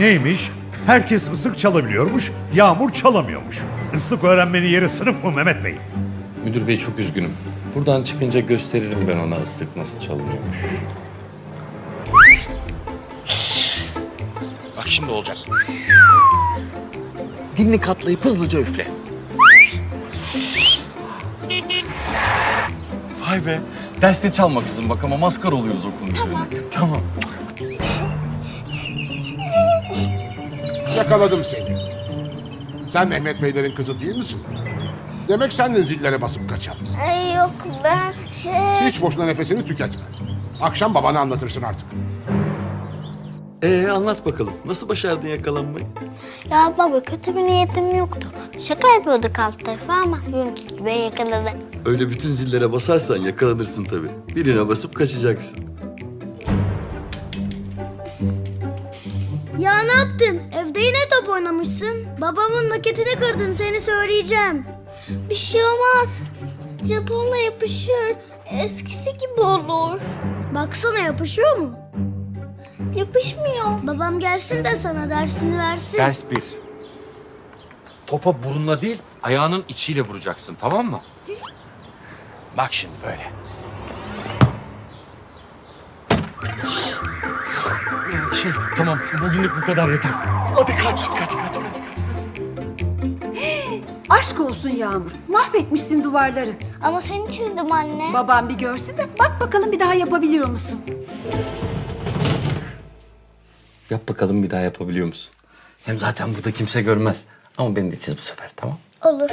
Neymiş? Herkes ıslık çalabiliyormuş, Yağmur çalamıyormuş. Islık öğrenmenin yeri sınıf mı Mehmet Bey? Müdür bey çok üzgünüm. Buradan çıkınca gösteririm ben ona ıslık nasıl çalınıyormuş. Bak şimdi olacak. Dilini katlayıp hızlıca üfle. Vay be. Derste çalma kızım bak ama maskar oluyoruz okulun tamam. Tamam. Yakaladım seni. Sen Mehmet Beylerin kızı değil misin? Demek sen de zillere basıp kaçan. Ay yok ben şey... Hiç boşuna nefesini tüketme. Akşam babana anlatırsın artık. Ee anlat bakalım. Nasıl başardın yakalanmayı? Ya baba kötü bir niyetim yoktu. Şaka yapıyorduk alt tarafı ama Yunus Bey yakaladı. Öyle bütün zillere basarsan yakalanırsın tabii. Birine basıp kaçacaksın. Ya ne yaptın? Evde yine top oynamışsın. Babamın maketini kırdın seni söyleyeceğim. Bir şey olmaz. Japonla yapışır. Eskisi gibi olur. Baksana yapışıyor mu? Yapışmıyor. Babam gelsin de sana dersini versin. Ders bir. Topa burunla değil, ayağının içiyle vuracaksın tamam mı? Bak şimdi böyle. Şey tamam bugünlük bu kadar yeter. Hadi kaç kaç kaç kaç. Aşk olsun Yağmur. Mahvetmişsin duvarları. Ama seni çizdim anne. Babam bir görsün de bak bakalım bir daha yapabiliyor musun? Yap bakalım bir daha yapabiliyor musun? Hem zaten burada kimse görmez. Ama beni de çiz bu sefer tamam Olur.